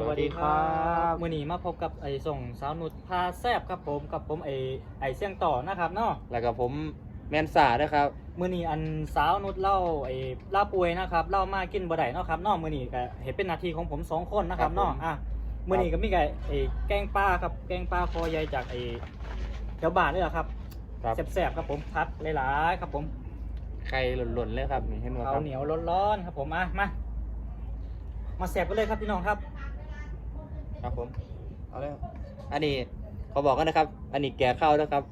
สวัสดีครับมื่อนี้มาพบกับไอ้ส่งสาวนุชพาแซบครับผมกับผมไอ้ไอ้เสี่ยงต่อนะครับเนาะแล้วก็ผมแมนซ่าด้วยครับมื่อนี้อันสาวนุชเล่าไอ้เล่าป่วยนะครับเล่ามากินบ่ได้เนาะครับเนาะมื่อนี้ก็เห็นเป็นหนาทีของผมสองคนนะครับเนาะอะมื่อนี้ก็มีไก่ไอ้แกงปลาครับแกงปลาคอใหญ่จากไอ้เจ้าบ้านนี่แหละครับครับแซ่บๆครับผมพัดหลายๆครับผมไข่หล่นๆเลยครับนี่เห็นไหมคข้ารัวบเหนียวร้อนๆครับผมอะมามาแซ่บกันเลยครับพี่น้องครับ ครับผม เอาเลยครับอันนี้เขาบอกกันนะครับ อันนี้แก่ข้าวนะครับ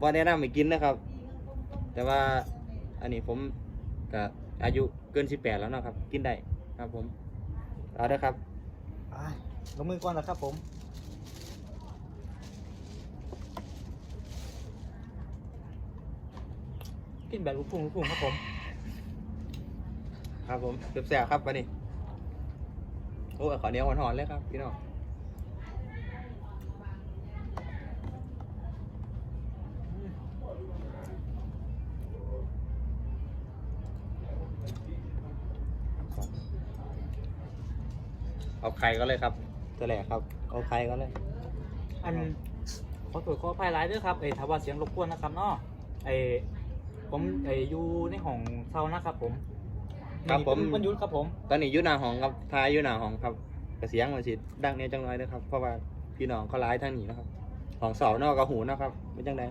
ว่าแนะนำให้กินนะครับ แต่ว่าอันนี้ผมก็อายุเกิน 18 แล้วนะครับ กินได้ครับผม เอาเด้อครับไปลงมือก่อนนะครับผม กินแบบลูกพุ่งลูกพุ่งครับผม ครับผมแซ่บๆครับวันนี้ โอ้ยขอเหนียวหอนๆเลยครับพี่น้อง เอาไข่ก็เลยครับตัวแรกครับ เอาไข่ก็เลย อันขอตรวจขออภัยร้ายด้วยครับเอ้ถ้าว่าเสียงรบกวนนะครับเนาะไอ้ผมไอ้อยู่ในห้องเช่านะครับ ผมครับผมนวันหยุดครับผม ตอนนี้อยู่หน้าห้องครับทายอยู่หน้าห้องครับกระเสียงมันสิดังเนี่ยจังเลยนะครับ เพราะว่าพี่น้องเขาร้ายทางนี้นะครับห้องสอบนอกกับหูนะครับไม่จังได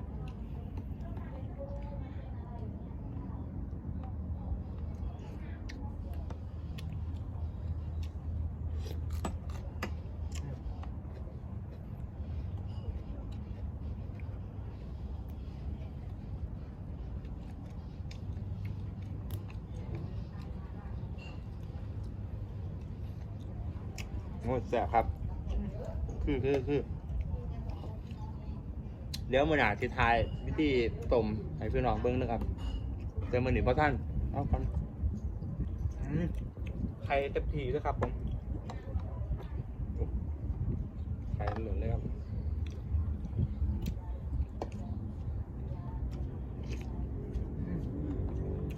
โอ้แสบครับ คือคือคือเดี๋ยวมือหนาที่ทายวิธีต้มให้พี่น้องเบิ้งนะครับแต่มือหนีพ่อท่านเอาก่อนอืมไข่เต็มทีด้วยครับผมไข่หล่นเลยครับ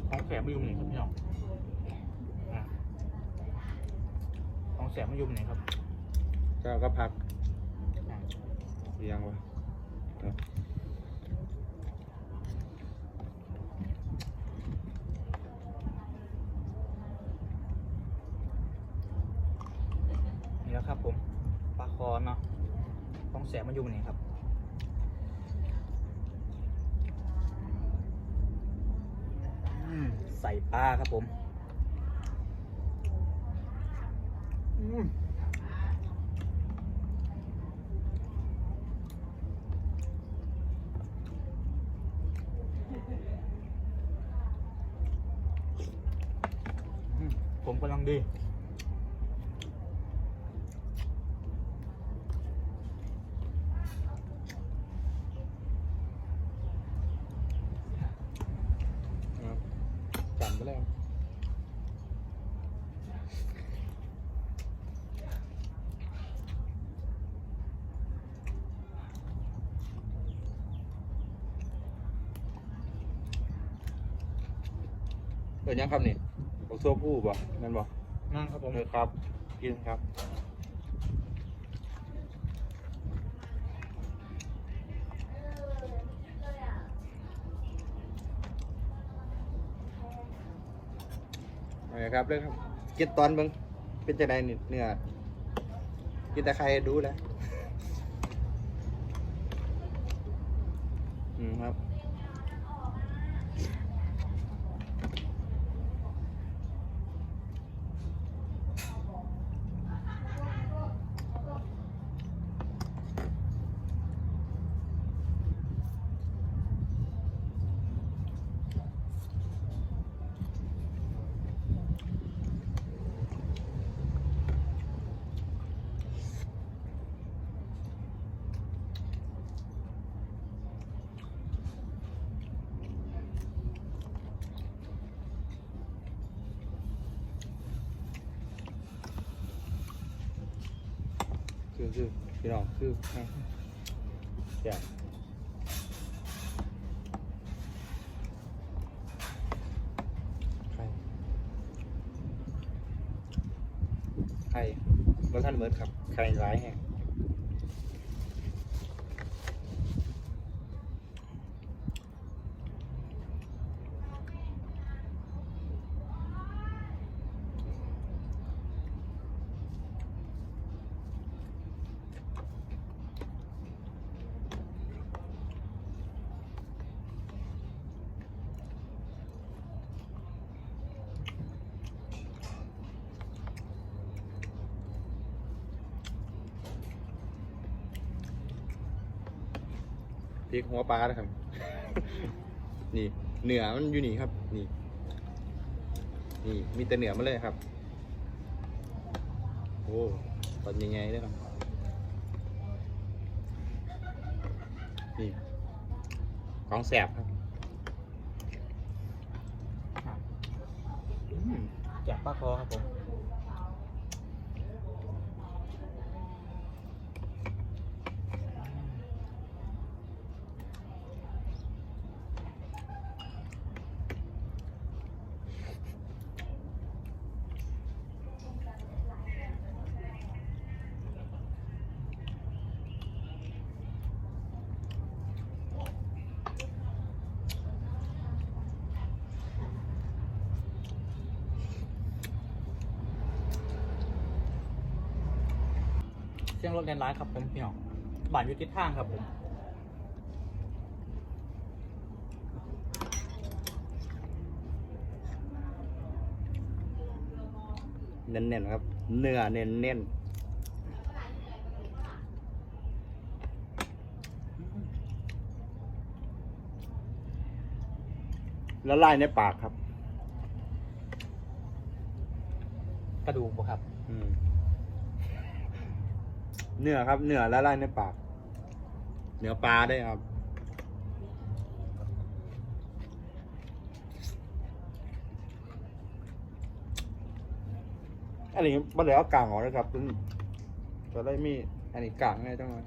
ของแสบมาอยู่ไหนครับพี่น้องอะของ แสบมาอยู่ไหนครับก็ก็พักอะเรียงวะเอานี่แล้วครับผมปลาคอเนาะของแสบมาอยู่ไหนครับอืมใส่ปลาครับผม อืมอืม ผมกำลังดีจันไปเลย เปิดยังครับนี่ผมซัวผู้บ่นั่นบ่นั่งครับผมเออครับ กินครับเอาเลยครับเลยครับกินตอนเบิ่งเป็นจะได้นี่เนื้อกินแต่ใครดูแหล้วอืมครับ คือพี่น้องคือนะแจ่มไข่ไข่บนท่านมันเหมือนครับไข่ร้ายแห้ง พริกหัวปลานะครับ นี่เหนือมันอยู่นี่ครับ นี่ นี่มีแต่เหนือมาเลยครับ โอ้ตอนยังไงด้วยครับนี่ของแสบครับอืมจากปลาคอครับผม สียงรถเลนร้ายครับผมพี่น้องบ้านอยู่ทิศทางครับผมเน้นๆครับ เนื้อเน้นๆแล้วลายในปากครับ กระดูกบ่ครับ อืม เนื้อครับ เนื้อละลายในปาก เนื้อปลาได้ครับ อันนี้มันเหลือเอากลางออกนะครับจะได้มี อันนี้กลางไงจังเลย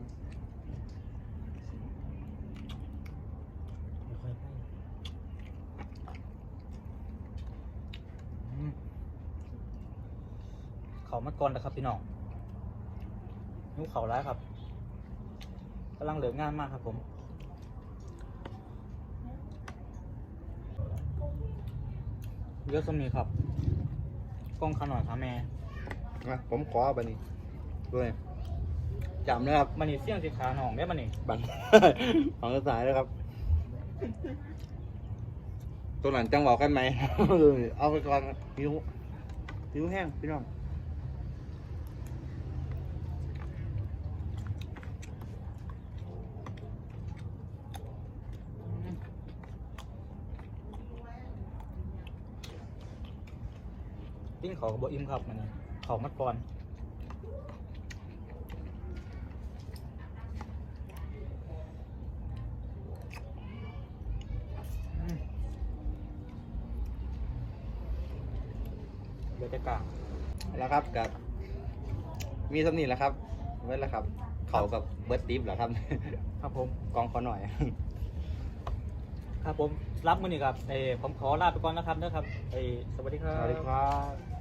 เขามาก่อนนะครับพี่น้อง นิ้วเขาร้ายครับกำลังเหลืองานมากครับผมเยอะสมีครับ กล้องขนาดขาแม่นะผมขอเอาไปนี่ด้วยจำนะครับมันนี่เสี่ยงสิขาหนองได้มันนี่บัง ของสายนะครับ ตัวหลังจังบอกกันไหม เอาไปก่อนหิวหิวแห้งพี่น้อง ติ้งเขากับบอิ่มครับมันนี่เขามาก่อนอืมเดี๋ยวจะกลางแล้วครับกับ มีสำนีแหล้วครับเว้นแล้วครับ เขากับเบิร์ดดิฟเหรอครับ ครับผม กองเขาหน่อย ครับผมรับมือนี่ครับเออผมขอลาไปก่อนนะครับนะครับเออสวัสดีครัสบวัสดีครับ